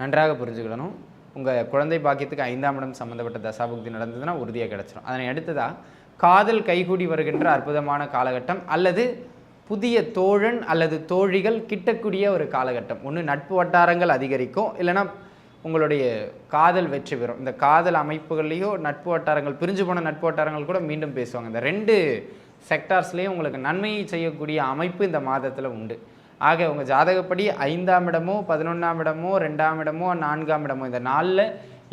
நன்றாக புரிஞ்சுக்கிடணும் உங்கள் குழந்தை பாக்கியத்துக்கு ஐந்தாம் இடம் சம்மந்தப்பட்ட தசாபுக்தி நடந்ததுன்னா உறுதியாக கிடச்சிரும். அதனை அடுத்ததாக காதல் கைகூடி வருகின்ற அற்புதமான காலகட்டம் அல்லது புதிய தோழன் அல்லது தோழிகள் கிட்டக்கூடிய ஒரு காலகட்டம். ஒன்று நட்பு வட்டாரங்கள் அதிகரிக்கும். இல்லைன்னா உங்களுடைய காதல் வெற்றி பெறும். இந்த காதல் அமைப்புகள்லேயோ நட்பு வட்டாரங்கள் பிரிஞ்சு போன நட்பு வட்டாரங்கள் கூட மீண்டும் பேசுவாங்க. இந்த ரெண்டு செக்டார்ஸ்லேயும் உங்களுக்கு நன்மையை செய்யக்கூடிய அமைப்பு இந்த மாதத்தில் உண்டு. ஆக உங்கள் ஜாதகப்படி ஐந்தாம் இடமோ பதினொன்றாம் இடமோ ரெண்டாம் இடமோ நான்காம் இடமோ இந்த நாளில்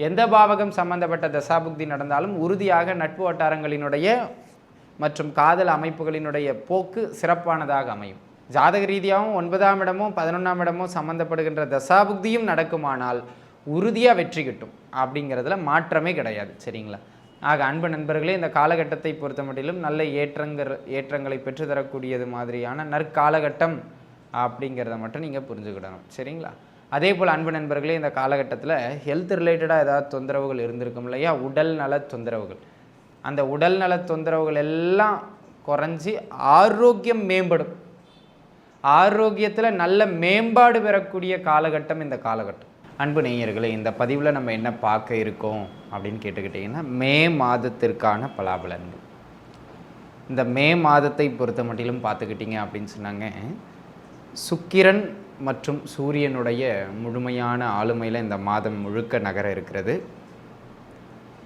எந்த பாவகம் சம்பந்தப்பட்ட தசாபுக்தி நடந்தாலும் உறுதியாக நட்பு வட்டாரங்களினுடைய மற்றும் காதல் அமைப்புகளினுடைய போக்கு சிறப்பானதாக அமையும். ஜாதக ரீதியாகவும் ஒன்பதாம் இடமோ பதினொன்றாம் இடமோ சம்பந்தப்படுகின்ற தசாபுக்தியும் நடக்குமானால் உறுதியாக வெற்றி கிட்டும். அப்படிங்கிறதுல மாற்றமே கிடையாது. சரிங்களா? ஆக அன்பு நண்பர்களே இந்த காலகட்டத்தை பொறுத்த மட்டிலும் நல்ல ஏற்றங்கள் ஏற்றங்களை பெற்றுத்தரக்கூடியது மாதிரியான நற்காலகட்டம் அப்படிங்கிறத மட்டும் நீங்கள் புரிஞ்சுக்கிடணும். சரிங்களா? அதே போல் அன்பு நண்பர்களே இந்த காலகட்டத்தில் ஹெல்த் ரிலேட்டடாக ஏதாவது தொந்தரவுகள் இருந்திருக்கும் இல்லையா? உடல் நல தொந்தரவுகள். அந்த உடல் நல தொந்தரவுகள் எல்லாம் குறைஞ்சி ஆரோக்கியம் மேம்படும். ஆரோக்கியத்தில் நல்ல மேம்பாடு பெறக்கூடிய காலகட்டம் இந்த காலகட்டம். அன்பு நேயர்களே இந்த பதிவில் நம்ம என்ன பார்க்க இருக்கோம் அப்படின்னு கேட்டுக்கிட்டிங்கன்னா மே மாதத்திற்கான பலாபலன்கள். இந்த மே மாதத்தை பொறுத்த மட்டிலும் பார்த்துக்கிட்டிங்க அப்படின்னு சொன்னாங்க. சுக்கிரன் மற்றும் சூரியனுடைய முழுமையான ஆளுமையில் இந்த மாதம் முழுக்க நகர இருக்கிறது.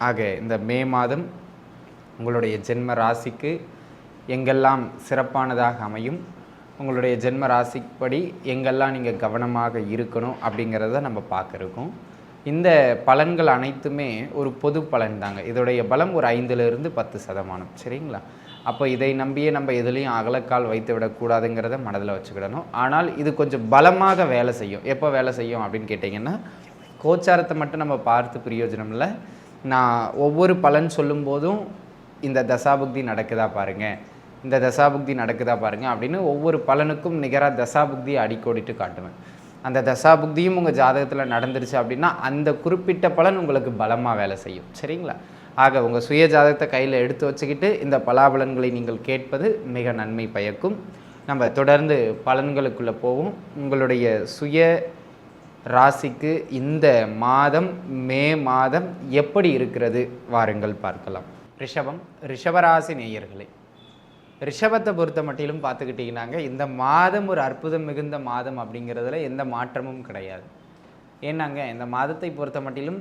ஆக இந்த மே மாதம் உங்களுடைய ஜென்ம ராசிக்கு எங்கெல்லாம் சிறப்பானதாக அமையும் உங்களுடைய ஜென்ம ராசிப்படி எங்கெல்லாம் நீங்கள் கவனமாக இருக்கணும் அப்படிங்கிறத நம்ம பார்க்குறோம். இந்த பலன்கள் அனைத்துமே ஒரு பொது பலன் தாங்க. இதோடைய பலம் ஒரு ஐந்துலேருந்து பத்து சதமானம். சரிங்களா? அப்போ இதை நம்பியே நம்ம எதுலேயும் அகலக்கால் வைத்து விடக்கூடாதுங்கிறத மனதில் வச்சுக்கிடணும். ஆனால் இது கொஞ்சம் பலமாக வேலை செய்யும். எப்போ வேலை செய்யும் அப்படின்னு கேட்டிங்கன்னா கோச்சாரத்தை மட்டும் நம்ம பார்த்து பிரயோஜனம் இல்லை நான் ஒவ்வொரு பலன் சொல்லும்போதும் இந்த தசாபுக்தி நடக்குதா பாருங்கள் இந்த தசாபுக்தி நடக்குதா பாருங்கள் அப்படின்னு ஒவ்வொரு பலனுக்கும் நிகராக தசாபுக்தியை அடிக்கோடிட்டு காட்டுவேன். அந்த தசாபுக்தியும் உங்கள் ஜாதகத்தில் நடந்துருச்சு அப்படின்னா அந்த குறிப்பிட்ட பலன் உங்களுக்கு பலமாக வேலை செய்யும். சரிங்களா? ஆக உங்கள் சுய ஜாதகத்தை கையில் எடுத்து வச்சுக்கிட்டு இந்த பலாபலன்களை நீங்கள் கேட்பது மிக நன்மை பயக்கும். நம்ம தொடர்ந்து பலன்களுக்குள்ளே போவோம். உங்களுடைய சுய ராசிக்கு இந்த மாதம் மே மாதம் எப்படி இருக்கிறது? வாருங்கள் பார்க்கலாம். ரிஷபம் ரிஷபராசி நேயர்களே ரிஷபத்தை பொறுத்த மட்டிலும் பார்த்துக்கிட்டிங்கனாங்க இந்த மாதம் ஒரு அற்புதம் மிகுந்த மாதம் அப்படிங்கிறதுல எந்த மாற்றமும் கிடையாது. ஏன்னாங்க இந்த மாதத்தை பொறுத்த மட்டிலும்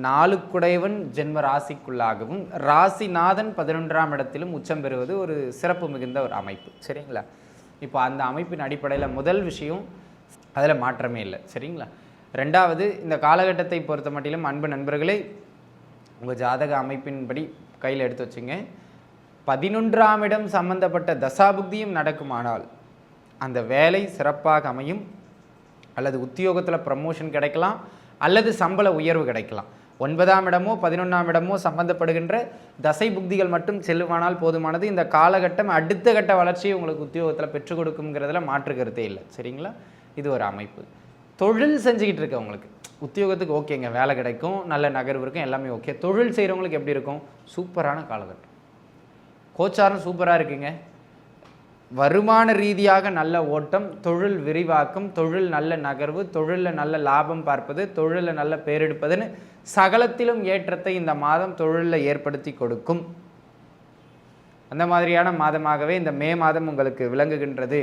நாளுக்குடையவன் ஜென்ம ராசிக்குள்ளாகவும் ராசிநாதன் பதினொன்றாம் இடத்திலும் உச்சம் பெறுவது ஒரு சிறப்பு மிகுந்த ஒரு அமைப்பு. சரிங்களா? இப்போ அந்த அமைப்பின் அடிப்படையில் முதல் விஷயம் அதில் மாற்றமே இல்லை. சரிங்களா? ரெண்டாவது இந்த காலகட்டத்தை பொறுத்த மட்டிலும் அன்பு நண்பர்களே உங்கள் ஜாதக அமைப்பின்படி கையில் எடுத்து வச்சுங்க. பதினொன்றாம் இடம் சம்பந்தப்பட்ட தசாபுக்தியும் நடக்குமானால் அந்த வேலை சிறப்பாக அமையும். அல்லது உத்தியோகத்தில் ப்ரமோஷன் கிடைக்கலாம். அல்லது சம்பள உயர்வு கிடைக்கலாம். ஒன்பதாம் இடமோ பதினொன்றாம் இடமோ சம்பந்தப்படுகின்ற தசை புக்திகள் மட்டும் செல்லுமானால் போதுமானது. இந்த காலகட்டம் அடுத்த கட்ட வளர்ச்சியை உங்களுக்கு உத்தியோகத்தில் பெற்றுக் கொடுக்குங்கிறதுல மாற்று கருத்தே இல்லை. சரிங்களா? இது ஒரு அமைப்பு. தொழில் செஞ்சுக்கிட்டு இருக்கவங்களுக்கு உத்தியோகத்துக்கு ஓகேங்க வேலை கிடைக்கும் நல்ல நகர்வு இருக்கும் எல்லாமே ஓகே தொழில் செய்கிறவங்களுக்கு எப்படி இருக்கும்? சூப்பரான காலகட்டம். கோச்சாரம் சூப்பராக இருக்குங்க. வருமான ரீதியாக நல்ல ஓட்டம் தொழில் விரிவாக்கம் தொழில் நல்ல நகர்வு தொழிலில் நல்ல லாபம் பார்ப்பது தொழிலில் நல்ல பேரெடுப்பதுன்னு சகலத்திலும் ஏற்றத்தை இந்த மாதம் தொழிலில் ஏற்படுத்தி கொடுக்கும். அந்த மாதிரியான மாதமாகவே இந்த மே மாதம் உங்களுக்கு விளங்குகின்றது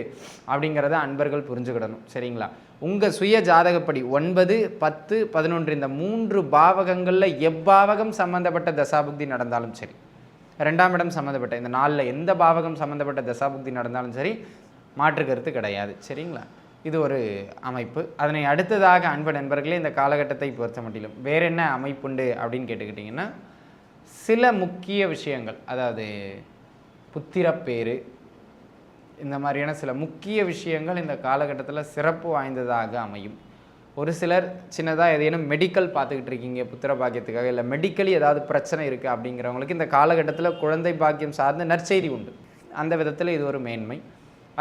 அப்படிங்கிறத அன்பர்கள் புரிஞ்சுக்கிடணும். சரிங்களா? உங்கள் சுய ஜாதகப்படி ஒன்பது பத்து பதினொன்று இந்த மூன்று பாவகங்களில் எவ்வாவகம் சம்பந்தப்பட்ட தசாபுக்தி நடந்தாலும் சரி. ரெண்டாம் இடம் சம்மந்தப்பட்ட இந்த நாளில் எந்த பாவகம் சம்மந்தப்பட்ட தசாபுக்தி நடந்தாலும் சரி மாற்று கருத்து கிடையாது. சரிங்களா? இது ஒரு அமைப்பு. அதனை அடுத்ததாக அன்பு நண்பர்களே இந்த காலகட்டத்தை பொறுத்த மட்டிலும் வேற என்ன அமைப்புண்டு அப்படின்னு கேட்டுக்கிட்டிங்கன்னா சில முக்கிய விஷயங்கள் அதாவது புத்திரப்பேறு இந்த மாதிரியான சில முக்கிய விஷயங்கள் இந்த காலகட்டத்தில் சிறப்பு வாய்ந்ததாக அமையும். ஒரு சிலர் சின்னதாக ஏதேனும் மெடிக்கல் பார்த்துக்கிட்டு இருக்கீங்க புத்திர பாக்கியத்துக்காக இல்லை மெடிக்கலி ஏதாவது பிரச்சனை இருக்குது அப்படிங்கிறவங்களுக்கு இந்த காலகட்டத்தில் குழந்தை பாக்கியம் சார்ந்த நற்செய்தி உண்டு. அந்த விதத்தில் இது ஒரு மேன்மை.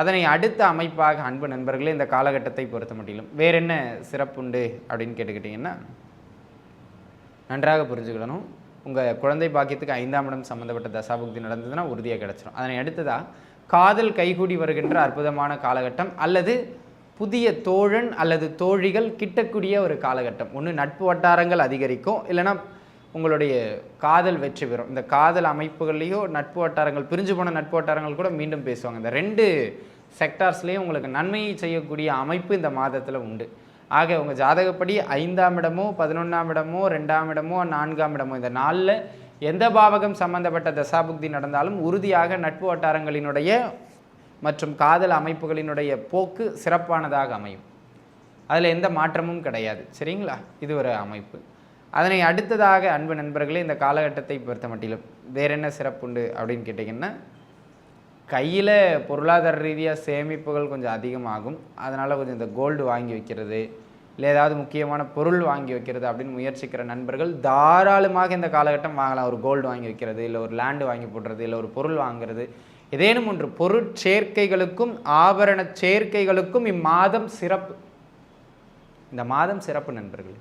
அதனை அடுத்த அமைப்பாக அன்பு நண்பர்களே இந்த காலகட்டத்தை பொறுத்த மட்டிலும். வேற என்ன சிறப்புண்டு அப்படின்னு கேட்டுக்கிட்டிங்கன்னா நன்றாக புரிஞ்சுக்கணும் உங்கள் குழந்தை பாக்கியத்துக்கு ஐந்தாம் இடம் சம்மந்தப்பட்ட தசாபுக்தி நடந்ததுன்னா உறுதியாக கிடச்சிரும். அதனை அடுத்ததாக காதல் கைகூடி வருகின்ற அற்புதமான காலகட்டம் அல்லது புதிய தோழன் அல்லது தோழிகள் கிட்டக்கூடிய ஒரு காலகட்டம். ஒன்று நட்பு வட்டாரங்கள் அதிகரிக்கும். இல்லைன்னா உங்களுடைய காதல் வெற்றி பெறும். இந்த காதல் அமைப்புகள்லேயோ நட்பு வட்டாரங்கள் பிரிஞ்சு போன நட்பு வட்டாரங்கள் கூட மீண்டும் பேசுவாங்க. இந்த ரெண்டு செக்டார்ஸ்லேயும் உங்களுக்கு நன்மையை செய்யக்கூடிய அமைப்பு இந்த மாதத்தில் உண்டு. ஆக உங்கள் ஜாதகப்படி ஐந்தாம் இடமோ பதினொன்றாம் இடமோ ரெண்டாம் இடமோ நான்காம் இடமோ இந்த நாளில் எந்த பாவகம் சம்பந்தப்பட்ட தசாபுக்தி நடந்தாலும் உறுதியாக நட்பு வட்டாரங்களினுடைய மற்றும் காதல் அமைப்புகளினுடைய போக்கு சிறப்பானதாக அமையும். அதில் எந்த மாற்றமும் கிடையாது. சரிங்களா? இது ஒரு அமைப்பு. அதனை அடுத்ததாக அன்பு நண்பர்களே இந்த காலகட்டத்தை பொறுத்த மட்டிலும் வேற என்ன சிறப்புண்டு அப்படின்னு கேட்டிங்கன்னா கையில் பொருளாதார ரீதியாக சேமிப்புகள் கொஞ்சம் அதிகமாகும். அதனால் கொஞ்சம் இந்த கோல்டு வாங்கி வைக்கிறது இல்லை ஏதாவது முக்கியமான பொருள் வாங்கி வைக்கிறது அப்படின்னு முயற்சிக்கிற நண்பர்கள் தாராளமாக இந்த காலகட்டம் வாங்கலாம். ஒரு கோல்டு வாங்கி வைக்கிறது இல்லை ஒரு லேண்டு வாங்கி போடுறது இல்லை ஒரு பொருள் வாங்குறது. ஏதேனும் ஒன்று பொருட்சேர்க்கைகளுக்கும் ஆபரண சேர்க்கைகளுக்கும் இம்மாதம் சிறப்பு. இந்த மாதம் சிறப்பு நண்பர்கள்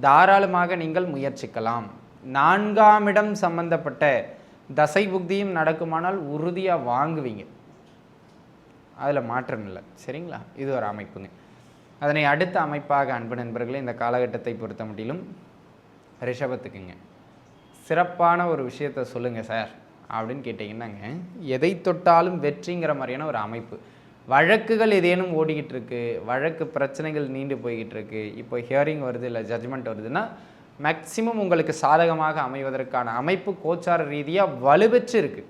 தாராளமாக நீங்கள் முயற்சிக்கலாம். நான்காம் இடம் சம்பந்தப்பட்ட தசை புக்தியும் நடக்குமானால் உறுதியாக வாங்குவீங்க. அதில் மாற்றம் இல்லை. சரிங்களா? இது ஒரு அமைப்புங்க. அதனை அடுத்த அமைப்பாக அன்பு நண்பர்களே இந்த காலகட்டத்தை பொறுத்த மட்டிலும் ரிஷபத்துக்குங்க. சிறப்பான ஒரு விஷயத்த சொல்லுங்கள் சார். அப்படின்னு கேட்டிங்கன்னாங்க. எதை தொட்டாலும் வெற்றிங்கிற மாதிரியான ஒரு அமைப்பு. வழக்குகள் ஏதேனும் ஓடிக்கிட்டு இருக்கு வழக்கு பிரச்சனைகள் நீண்டு போய்கிட்டு இருக்கு இப்போ ஹியரிங் வருது இல்லை ஜட்ஜ்மெண்ட் வருதுன்னா மேக்சிமம் உங்களுக்கு சாதகமாக அமைவதற்கான அமைப்பு கோச்சார ரீதியாக வலுப்பெற்று இருக்கு.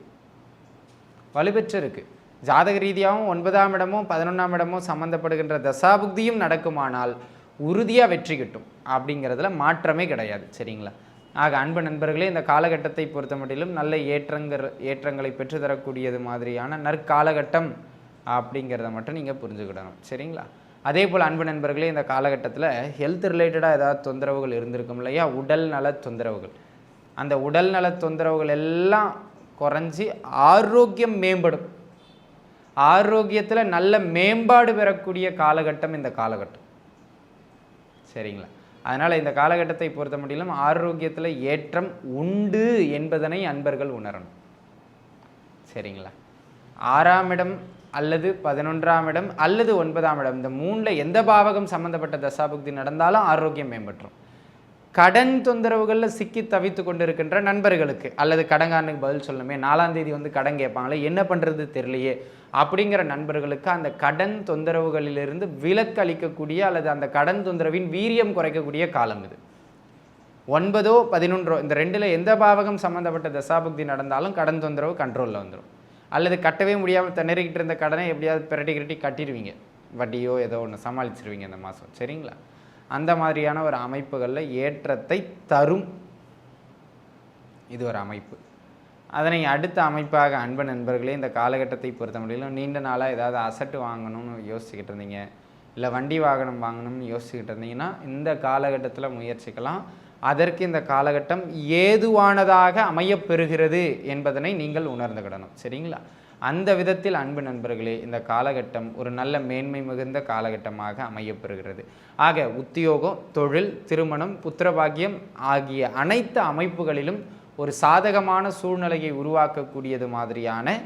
வலுப்பெற்று இருக்கு. ஜாதக ரீதியாகவும் ஒன்பதாம் இடமும் பதினொன்றாம் இடமும் சம்மந்தப்படுகின்ற தசாபுக்தியும் நடக்குமானால் உறுதியாக வெற்றி கிட்டும் அப்படிங்கிறதுல மாற்றமே கிடையாது. சரிங்களா? ஆக அன்பு நண்பர்களே இந்த காலகட்டத்தை பொறுத்த மட்டிலும் நல்ல ஏற்றங்கள் ஏற்றங்களை பெற்றுத்தரக்கூடியது மாதிரியான நற்காலகட்டம் அப்படிங்கிறத மட்டும் நீங்கள் புரிஞ்சுக்கிடணும். சரிங்களா? அதே போல் அன்பு நண்பர்களே இந்த காலகட்டத்தில் ஹெல்த் ரிலேட்டடாக ஏதாவது தொந்தரவுகள் இருந்திருக்கும் இல்லையா? உடல் நல தொந்தரவுகள். அந்த உடல் நல தொந்தரவுகள் எல்லாம் குறைஞ்சி ஆரோக்கியம் மேம்படும். ஆரோக்கியத்தில் நல்ல மேம்பாடு பெறக்கூடிய காலகட்டம் இந்த காலகட்டம். சரிங்களா? அதனால் இந்த காலகட்டத்தை பொறுத்த முடியலும் ஆரோக்கியத்தில் ஏற்றம் உண்டு என்பதனை அன்பர்கள் உணரணும். சரிங்களா? ஆறாம் இடம் அல்லது பதினொன்றாம் இடம் அல்லது ஒன்பதாம் இடம் இந்த மூணில் எந்த பாவகம் சம்மந்தப்பட்ட தசாபுக்தி நடந்தாலும் ஆரோக்கியம் மேம்பட்டுரும். கடன் தொந்தரவுகளில் சிக்கி தவித்து கொண்டிருக்கின்ற நண்பர்களுக்கு அல்லது கடங்காரனுக்கு பதில் சொல்லணுமே நாலாம் தேதி வந்து கடன் கேட்பாங்களே என்ன பண்ணுறது தெரியலையே அப்படிங்கிற நண்பர்களுக்கு அந்த கடன் தொந்தரவுகளிலிருந்து விலக்கு அளிக்கக்கூடிய அல்லது அந்த கடன் தொந்தரவின் வீரியம் குறைக்கக்கூடிய காலம் இது. ஒன்பதோ பதினொன்றோ இந்த ரெண்டில் எந்த பாவகம் சம்மந்தப்பட்ட தசாபக்தி நடந்தாலும் கடன் தொந்தரவு கண்ட்ரோலில் வந்துடும் அல்லது கட்டவே முடியாமல் திணறிக்கிட்டு இருந்த கடனை எப்படியாவது பிரட்டி கிரட்டி கட்டிடுவீங்க. வட்டியோ ஏதோ ஒன்று சமாளிச்சிருவீங்க இந்த மாதம் சரிங்களா? அந்த மாதிரியான ஒரு அமைப்புகளில் ஏற்றத்தை தரும். இது ஒரு அமைப்பு. அதனை அடுத்த அமைப்பாக அன்பு நண்பர்களே இந்த காலகட்டத்தை பொறுத்த முடியலும் நீண்ட நாளாக ஏதாவது அசட்டு வாங்கணும்னு யோசிச்சுக்கிட்டு இருந்தீங்க. இல்லை வண்டி வாகனம் வாங்கணும்னு யோசிச்சுக்கிட்டு இருந்தீங்கன்னா இந்த காலகட்டத்தில் முயற்சிக்கலாம். அதற்கு இந்த காலகட்டம் ஏதுவானதாக அமையப்பெறுகிறது என்பதனை நீங்கள் உணர்ந்துக்கிடணும் சரிங்களா? அந்த விதத்தில் அன்பு நண்பர்களே இந்த காலகட்டம் ஒரு நல்ல மேன்மை மிகுந்த காலகட்டமாக அமையப்பெறுகிறது. ஆக உத்தியோகம் தொழில் திருமணம் புத்திரபாகியம் ஆகிய அனைத்து அமைப்புகளிலும் ஒரு சாதகமான சூழ்நிலையை உருவாக்கக்கூடியது மாதிரியான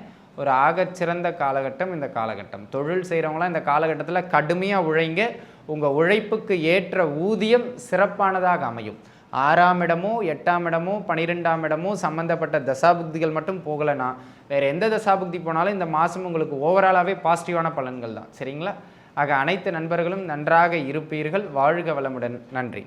ஒரு ஆகச்சிறந்த காலகட்டம் இந்த காலகட்டம். தொழில் செய்கிறவங்களாம் இந்த காலகட்டத்தில் கடுமையாக உழைங்க உங்கள் உழைப்புக்கு ஏற்ற ஊதியம் சிறப்பானதாக அமையும். ஆறாம் இடமோ எட்டாம் இடமோ பனிரெண்டாம் இடமோ சம்மந்தப்பட்ட தசாபுக்திகள் மட்டும் போகலைன்னா வேறு எந்த தசாபுக்தி போனாலும் இந்த மாதம் உங்களுக்கு ஓவராலாகவே பாசிட்டிவான பலன்கள் தான். சரிங்களா? ஆக அனைத்து நண்பர்களும் நன்றாக இருப்பீர்கள். வாழ்க வளமுடன். நன்றி.